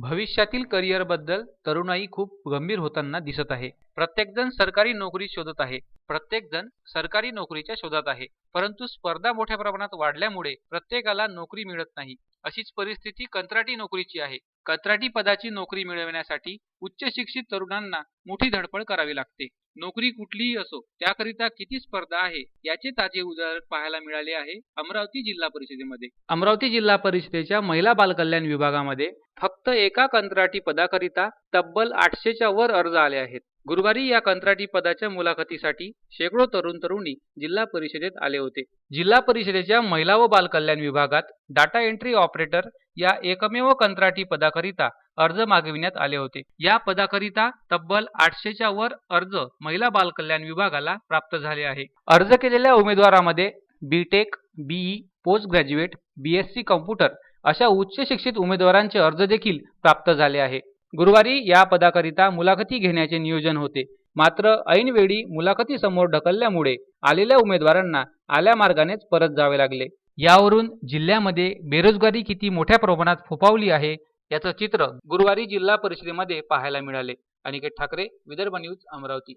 भविष्यातील करिअरबद्दल तरुणाई खूप गंभीर होताना दिसत आहे. प्रत्येकजण सरकारी नोकरी शोधत आहे. प्रत्येकजण सरकारी नोकरीच्या शोधात आहे. परंतु स्पर्धा मोठ्या प्रमाणात वाढल्यामुळे प्रत्येकाला नोकरी मिळत नाही. अशीच परिस्थिती कंत्राटी नोकरीची आहे. कंत्राटी पदाची नोकरी मिळवण्यासाठी उच्च शिक्षित तरुणांना मोठी धडपड करावी लागते. नोकरी कुठलीही असो त्याकरिता किती स्पर्धा आहे याचे ताजे उदाहरण पाहायला मिळाले आहे अमरावती जिल्हा परिषदेमध्ये. अमरावती जिल्हा परिषदेच्या महिला बालकल्याण विभागामध्ये फक्त एका कंत्राटी पदाकरिता तब्बल आठशेच्या वर अर्ज आले आहेत. गुरुवारी या कंत्राटी पदाच्या मुलाखतीसाठी शेकडो तरुण तरुणी जिल्हा परिषदेत आले होते. जिल्हा परिषदेच्या महिला व बालकल्याण विभागात डाटा एंट्री ऑपरेटर या एकमेव कंत्राटी पदाकरिता अर्ज मागविण्यात आले होते. या पदाकरिता तब्बल आठशेच्या वर अर्ज महिला बालकल्याण विभागाला प्राप्त झाले आहे. अर्ज केलेल्या उमेदवारामध्ये B Tech B E post graduate B Sc computer अशा उच्च शिक्षित उमेदवारांचे अर्ज देखील प्राप्त झाले आहे. गुरुवारी या पदाकरिता मुलाखती घेण्याचे नियोजन होते. मात्र ऐनवेळी मुलाखती समोर ढकलल्यामुळे आलेल्या उमेदवारांना आल्या मार्गानेच परत जावे लागले. यावरून जिल्ह्यामध्ये बेरोजगारी किती मोठ्या प्रमाणात फोफावली आहे याचं चित्र गुरुवारी जिल्हा परिषदेमध्ये पाहायला मिळाले. अनिकेत ठाकरे विदर्भ न्यूज अमरावती.